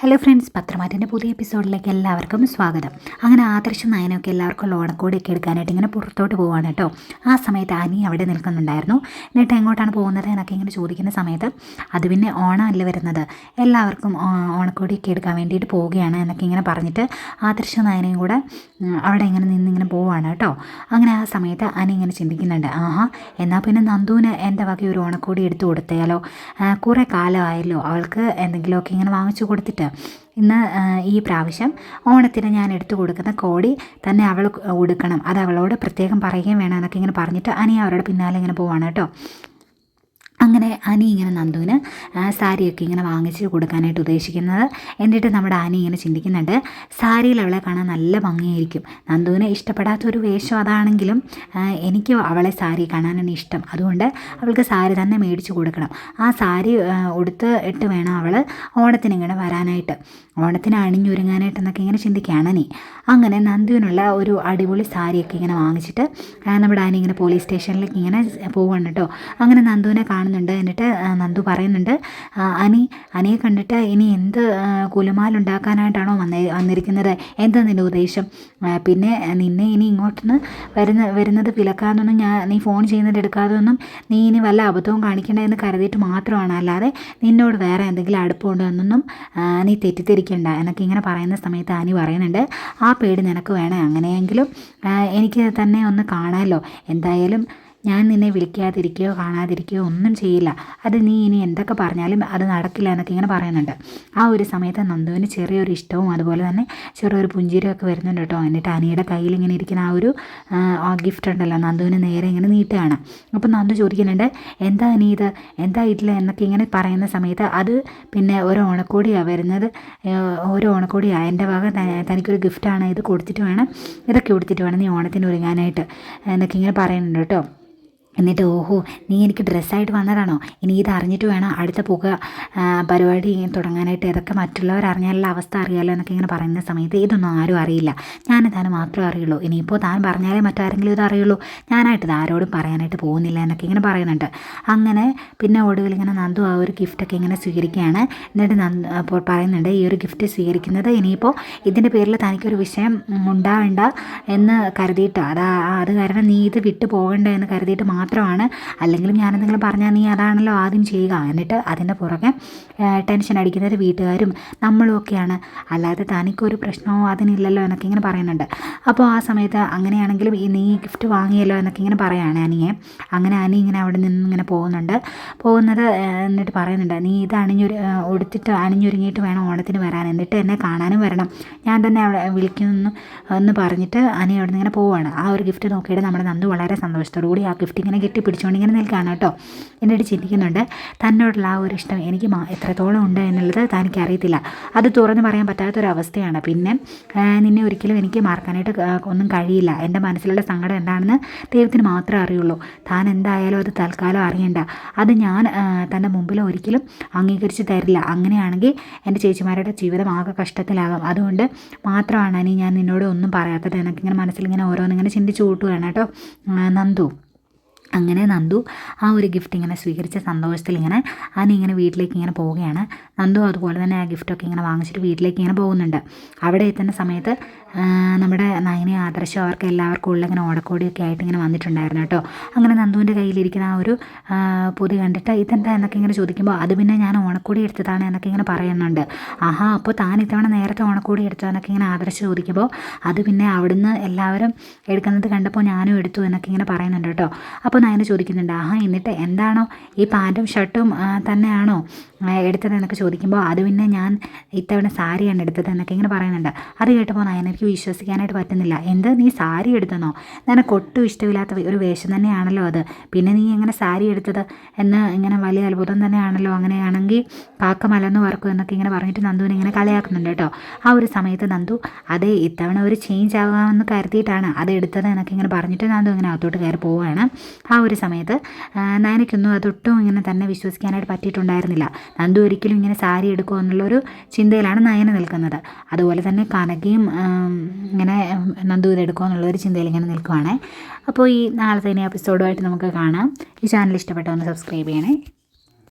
Hello friends പത്രമാറ്റിന്റെ പുതിയ എപ്പിസോഡിലേക്ക് എല്ലാവർക്കും സ്വാഗതം. അങ്ങനെ ആദർശം നയനൊക്കെ എല്ലാവർക്കും ഓണക്കോടിയൊക്കെ എടുക്കാനായിട്ട് ഇങ്ങനെ പുറത്തോട്ട് പോവാണ് കേട്ടോ. ആ സമയത്ത് അനി അവിടെ നിൽക്കുന്നുണ്ടായിരുന്നു. എന്നിട്ട് എങ്ങോട്ടാണ് പോകുന്നത് എന്നൊക്കെ ഇങ്ങനെ ചോദിക്കുന്ന സമയത്ത് അത് പിന്നെ ഓണമല്ല വരുന്നത്. എല്ലാവർക്കും ഓണക്കോടിയൊക്കെ എടുക്കാൻ വേണ്ടിയിട്ട് പോവുകയാണ് എന്നൊക്കെ ഇങ്ങനെ പറഞ്ഞിട്ട് ആദർശം നയനയും കൂടെ അവിടെ ഇങ്ങനെ നിന്നിങ്ങനെ പോവാണ് കേട്ടോ. അങ്ങനെ ആ സമയത്ത് അനി ഇങ്ങനെ ചിന്തിക്കുന്നുണ്ട്. ആഹാ എന്നാൽ പിന്നെ നന്ദുവിന് എന്റെ വക ഒരു ഓണക്കോടി എടുത്തു കൊടുത്താലോ? കുറേ കാലമായല്ലോ. അവൾക്ക് എന്തെങ്കിലുമൊക്കെ ഇങ്ങനെ വാങ്ങിച്ചു കൊടുത്തിട്ട്. ഇന്ന് ഈ പ്രാവശ്യം ഓണത്തിന് ഞാൻ എടുത്തു കൊടുക്കുന്ന കോടി തന്നെ അവൾ ഉടുക്കണം. അത് അവളോട് പ്രത്യേകം പറയുകയും വേണം എന്നൊക്കെ ഇങ്ങനെ പറഞ്ഞിട്ട് അനിയ അവരുടെ പിന്നാലെ ഇങ്ങനെ പോവാണ് കേട്ടോ. അങ്ങനെ അനി ഇങ്ങനെ നന്ദുവിന് സാരിയൊക്കെ ഇങ്ങനെ വാങ്ങിച്ച് കൊടുക്കാനായിട്ട് ഉദ്ദേശിക്കുന്നത്. എന്നിട്ട് നമ്മുടെ അനി ഇങ്ങനെ ചിന്തിക്കുന്നുണ്ട് സാരിയിൽ അവളെ കാണാൻ നല്ല ഭംഗിയായിരിക്കും. നന്ദുവിന് ഇഷ്ടപ്പെടാത്തൊരു വേഷം അതാണെങ്കിലും എനിക്ക് അവളെ സാരി കാണാനാണ് ഇഷ്ടം. അതുകൊണ്ട് അവൾക്ക് സാരി തന്നെ മേടിച്ച് കൊടുക്കണം. ആ സാരി ഉടുത്ത് ഇട്ട് വേണം അവൾ ഓണത്തിന് ഇങ്ങനെ വരാനായിട്ട്. ഓണത്തിന് അണിഞ്ഞൊരുങ്ങാനായിട്ട് എന്നൊക്കെ ഇങ്ങനെ ചിന്തിക്കുകയാണ് അനി. അങ്ങനെ നന്ദുവിനുള്ള ഒരു അടിപൊളി സാരിയൊക്കെ ഇങ്ങനെ വാങ്ങിച്ചിട്ട് നമ്മുടെ അനി ഇങ്ങനെ പോലീസ് സ്റ്റേഷനിലേക്ക് ഇങ്ങനെ പോവാണ് കേട്ടോ. അങ്ങനെ നന്ദുവിനെ കാണുന്ന കാണുന്നുണ്ട് എന്നിട്ട് നന്ദു പറയുന്നുണ്ട് അനി അനിയെ കണ്ടിട്ട് ഇനി എന്ത് കുലുമാലുണ്ടാക്കാനായിട്ടാണോ വന്നേ വന്നിരിക്കുന്നത്? എന്താ നിന്റെ ഉദ്ദേശം? പിന്നെ നിന്നെ ഇനി ഇങ്ങോട്ടുനിന്ന് വരുന്ന വരുന്നത് വിലക്കാതൊന്നും ഞാൻ നീ ഫോൺ ചെയ്യുന്നത് എടുക്കാതൊന്നും നീ ഇനി വല്ല അബദ്ധവും കാണിക്കേണ്ടതെന്ന് കരുതിയിട്ട് മാത്രമാണ്. അല്ലാതെ നിന്നോട് വേറെ എന്തെങ്കിലും അടുപ്പമുണ്ടോ എന്നൊന്നും നീ തെറ്റിദ്ധരിക്കണ്ട എന്നൊക്കെ ഇങ്ങനെ പറയുന്ന സമയത്ത് അനി പറയുന്നുണ്ട് ആ പേടി നിനക്ക് വേണേ അങ്ങനെയെങ്കിലും എനിക്ക് തന്നെ ഒന്ന് കാണാമല്ലോ എന്തായാലും ഞാൻ നിന്നെ വിളിക്കാതിരിക്കുകയോ കാണാതിരിക്കുകയോ ഒന്നും ചെയ്യില്ല. അത് നീ ഇനി എന്തൊക്കെ പറഞ്ഞാലും അത് നടക്കില്ല എന്നൊക്കെ ഇങ്ങനെ പറയുന്നുണ്ട്. ആ ഒരു സമയത്ത് നന്ദുവിന് ചെറിയൊരു ഇഷ്ടവും അതുപോലെ തന്നെ ചെറിയൊരു പുഞ്ചിരിയൊക്കെ വരുന്നുണ്ട് കേട്ടോ. എന്നിട്ട് അനിയുടെ കയ്യിൽ ഇങ്ങനെ ഇരിക്കുന്ന ആ ഒരു ഗിഫ്റ്റ് ഉണ്ടല്ലോ. നന്ദുവിന് നേരെ ഇങ്ങനെ നീട്ടുകയാണ് അപ്പം നന്ദു ചോദിക്കുന്നുണ്ട് എന്താ നീ ഇത്? എന്താ ഇല്ല? എന്നൊക്കെ ഇങ്ങനെ പറയുന്ന സമയത്ത് അത് പിന്നെ ഒരു ഓണക്കോടിയാണ് വരുന്നത്. ഒരു ഓണക്കോടിയാണ് എന്റെ വക തനിക്കൊരു ഗിഫ്റ്റാണ് ഇത് കൊടുത്തിട്ട് വേണം. ഇതൊക്കെ കൊടുത്തിട്ട് വേണം നീ ഓണത്തിന് ഒരുങ്ങാനായിട്ട് എന്നൊക്കെ ഇങ്ങനെ പറയുന്നുണ്ട് കേട്ടോ. എന്നിട്ട് ഓഹോ നീ എനിക്ക് ഡ്രസ്സായിട്ട് വന്നതാണോ? ഇനി ഇത് അറിഞ്ഞിട്ട് വേണം അടുത്ത പുക പരിപാടി തുടങ്ങാനായിട്ട്. ഇതൊക്കെ മറ്റുള്ളവർ അറിഞ്ഞാലുള്ള അവസ്ഥ അറിയാലോ എന്നൊക്കെ ഇങ്ങനെ പറയുന്ന സമയത്ത് ഇതൊന്നും ആരും അറിയില്ല. ഞാൻ താൻ മാത്രമേ അറിയുള്ളൂ. ഇനിയിപ്പോൾ താൻ പറഞ്ഞാലേ മറ്റാരെങ്കിലും ഇത് അറിയുള്ളൂ. ഞാനായിട്ട് ഇത് ആരോടും പറയാനായിട്ട് പോകുന്നില്ല എന്നൊക്കെ ഇങ്ങനെ പറയുന്നുണ്ട്. അങ്ങനെ പിന്നെ ഒടുവിൽ ഇങ്ങനെ നന്ദു ആ ഒരു ഗിഫ്റ്റൊക്കെ ഇങ്ങനെ സ്വീകരിക്കുകയാണ്. എന്നിട്ട് നന്ദു അപ്പോൾ പറയുന്നുണ്ട് ഈ ഒരു ഗിഫ്റ്റ് സ്വീകരിക്കുന്നത് ഇനിയിപ്പോൾ ഇതിന്റെ പേരിൽ തനിക്കൊരു വിഷയം ഉണ്ടാവേണ്ട എന്ന് കരുതിയിട്ട്. അതാ അത് കാരണം നീ ഇത് വിട്ടു പോകേണ്ട എന്ന് കരുതിയിട്ട് മാത്രം മാത്രമാണ്. അല്ലെങ്കിലും ഞാനെന്തെങ്കിലും പറഞ്ഞാൽ നീ അതാണല്ലോ ആദ്യം ചെയ്യുക. എന്നിട്ട് അതിന്റെ പുറകെ ടെൻഷൻ അടിക്കുന്നത് വീട്ടുകാരും നമ്മളും ഒക്കെയാണ്. അല്ലാതെ തനിക്കൊരു പ്രശ്നമോ അതിനില്ലല്ലോ എന്നൊക്കെ ഇങ്ങനെ പറയുന്നുണ്ട്. അപ്പോൾ ആ സമയത്ത് അങ്ങനെയാണെങ്കിലും ഈ നീ ഗിഫ്റ്റ് വാങ്ങിയല്ലോ എന്നൊക്കെ ഇങ്ങനെ പറയുകയാണ് അനിയെ അങ്ങനെ അനി ഇങ്ങനെ അവിടെ നിന്ന് ഇങ്ങനെ പോകുന്നുണ്ട്. പോകുന്നത് എന്നിട്ട് പറയുന്നുണ്ട് നീ ഇത് അണിഞ്ഞൊരു ഉടുത്തിട്ട് അണിഞ്ഞൊരുങ്ങിയിട്ട് വേണം ഓണത്തിന് വരാൻ. എന്നിട്ട് എന്നെ കാണാനും വരണം. ഞാൻ തന്നെ അവിടെ വിളിക്കുന്നു എന്ന് പറഞ്ഞിട്ട് അനി അവിടെ നിന്ന് ഇങ്ങനെ പോവുകയാണ് ആ ഒരു ഗിഫ്റ്റ് നോക്കിയിട്ട് നമ്മുടെ നന്ദു വളരെ സന്തോഷത്തോടു കൂടി ആ ഗിഫ്റ്റ് ഇങ്ങനെ കെട്ടി കെട്ടിപ്പിടിച്ചുകൊണ്ട് ഇങ്ങനെ നിൽക്കുകയാണ് കേട്ടോ. എന്നിട്ട് ചിന്തിക്കുന്നുണ്ട് തന്നോടുള്ള ആ ഒരു ഇഷ്ടം എനിക്ക് എത്രത്തോളം ഉണ്ട് എന്നുള്ളത് തനിക്ക് അറിയത്തില്ല അത് തുറന്നു പറയാൻ പറ്റാത്തൊരവസ്ഥയാണ്. പിന്നെ നിന്നെ ഒരിക്കലും എനിക്ക് മറക്കാനായിട്ട് ഒന്നും കഴിയില്ല. എന്റെ മനസ്സിലുള്ള സങ്കടം എന്താണെന്ന് ദൈവത്തിന് മാത്രമേ അറിയുള്ളൂ. താൻ എന്തായാലും അത് തൽക്കാലം അറിയണ്ട. അത് ഞാൻ തന്റെ മുമ്പിൽ ഒരിക്കലും അംഗീകരിച്ച് തരില്ല. അങ്ങനെയാണെങ്കിൽ എന്റെ ചേച്ചിമാരുടെ ജീവിതം ആകെ കഷ്ടത്തിലാകാം. അതുകൊണ്ട് മാത്രമാണ് ഇനി ഞാൻ നിന്നോട് ഒന്നും പറയാത്തത്. എനിക്കിങ്ങനെ മനസ്സിലിങ്ങനെ ഓരോന്നിങ്ങനെ ചിന്തിച്ചു കൂട്ടുകയാണ് കേട്ടോ നന്ദു. അങ്ങനെ നന്ദു ആ ഒരു ഗിഫ്റ്റ് ഇങ്ങനെ സ്വീകരിച്ച സന്തോഷത്തിൽ ഇങ്ങനെ അതിനിങ്ങനെ വീട്ടിലേക്ക് ഇങ്ങനെ പോവുകയാണ്. നന്ദു അതുപോലെ തന്നെ ആ ഗിഫ്റ്റൊക്കെ ഇങ്ങനെ വാങ്ങിച്ചിട്ട് വീട്ടിലേക്ക് ഇങ്ങനെ പോകുന്നുണ്ട്. അവിടെ എത്തുന്ന സമയത്ത് നമ്മുടെ നയനെ ആദർശം അവർക്ക് എല്ലാവർക്കും ഉള്ള ഇങ്ങനെ ഓടക്കോടിയൊക്കെ ആയിട്ട് ഇങ്ങനെ വന്നിട്ടുണ്ടായിരുന്നു കേട്ടോ. അങ്ങനെ നന്ദുവിന്റെ കയ്യിലിരിക്കുന്ന ആ ഒരു പൊതി കണ്ടിട്ട് ഇതെന്താ എന്നൊക്കെ ഇങ്ങനെ ചോദിക്കുമ്പോൾ അത് പിന്നെ ഞാൻ ഓണക്കോടി എടുത്തതാണ് എന്നൊക്കെ ഇങ്ങനെ പറയുന്നുണ്ട്. ആഹാ അപ്പോൾ താൻ ഇത്തവണ നേരത്തെ ഓണക്കോടി എടുത്തോ എന്നൊക്കെ ഇങ്ങനെ ആദർശം ചോദിക്കുമ്പോൾ അത് പിന്നെ അവിടുന്ന് എല്ലാവരും എടുക്കുന്നത് കണ്ടപ്പോൾ ഞാനും എടുത്തു എന്നൊക്കെ ഇങ്ങനെ പറയുന്നുണ്ട് കേട്ടോ. അപ്പോൾ നയന ചോദിക്കുന്നുണ്ട് ആഹാ എന്നിട്ട് എന്താണോ ഈ പാന്റും ഷർട്ടും തന്നെയാണോ എടുത്തത് എന്നൊക്കെ ചോദിക്കുമ്പോൾ അത് പിന്നെ ഞാൻ ഇത്തവണ സാരിയാണ് എടുത്തത് എന്നൊക്കെ ഇങ്ങനെ പറയുന്നുണ്ട്. അത് കേട്ടപ്പോൾ നയന എനിക്ക് വിശ്വസിക്കാനായിട്ട് പറ്റുന്നില്ല. എന്ത്? നീ സാരി എടുത്തെന്നോ നിനക്ക് ഒട്ടും ഇഷ്ടമില്ലാത്ത ഒരു വേഷം തന്നെയാണല്ലോ അത്. പിന്നെ നീ എങ്ങനെ സാരി എടുത്തത്? എന്ന് ഇങ്ങനെ വലിയ അത്ഭുതം തന്നെയാണല്ലോ അങ്ങനെയാണെങ്കിൽ കാക്ക മലന്ന് വറക്കും എന്നൊക്കെ ഇങ്ങനെ പറഞ്ഞിട്ട് നന്ദുവിനെ ഇങ്ങനെ കളിയാക്കുന്നുണ്ട് കേട്ടോ. ആ ഒരു സമയത്ത് നന്ദു അതേ ഇത്തവണ ഒരു ചേഞ്ച് ആകാമെന്ന് കരുതിയിട്ടാണ് അത് എടുത്തത് എന്നൊക്കെ ഇങ്ങനെ പറഞ്ഞിട്ട് നന്ദു ഇങ്ങനെ അകത്തോട്ട് കയറി പോവുകയാണ്. ആ ഒരു സമയത്ത് നയനയ്ക്കൊന്നും അതൊട്ടും ഇങ്ങനെ തന്നെ വിശ്വസിക്കാനായിട്ട് പറ്റിയിട്ടുണ്ടായിരുന്നില്ല. നന്ദു ഒരിക്കലും ഇങ്ങനെ സാരി എടുക്കുമോ എന്നുള്ളൊരു ചിന്തയിലാണ് നയന നിൽക്കുന്നത്. അതുപോലെ തന്നെ കനകയും ഇങ്ങനെ നന്ദു ഇതെടുക്കുമോ എന്നുള്ളൊരു ചിന്തയിൽ ഇങ്ങനെ നിൽക്കുവാണ്. അപ്പോൾ ഈ നാളത്തെ ഇനി എപ്പിസോഡുമായിട്ട് നമുക്ക് കാണാം. ഈ ചാനൽ ഇഷ്ടപ്പെട്ടൊന്ന് സബ്സ്ക്രൈബ് ചെയ്യണേ.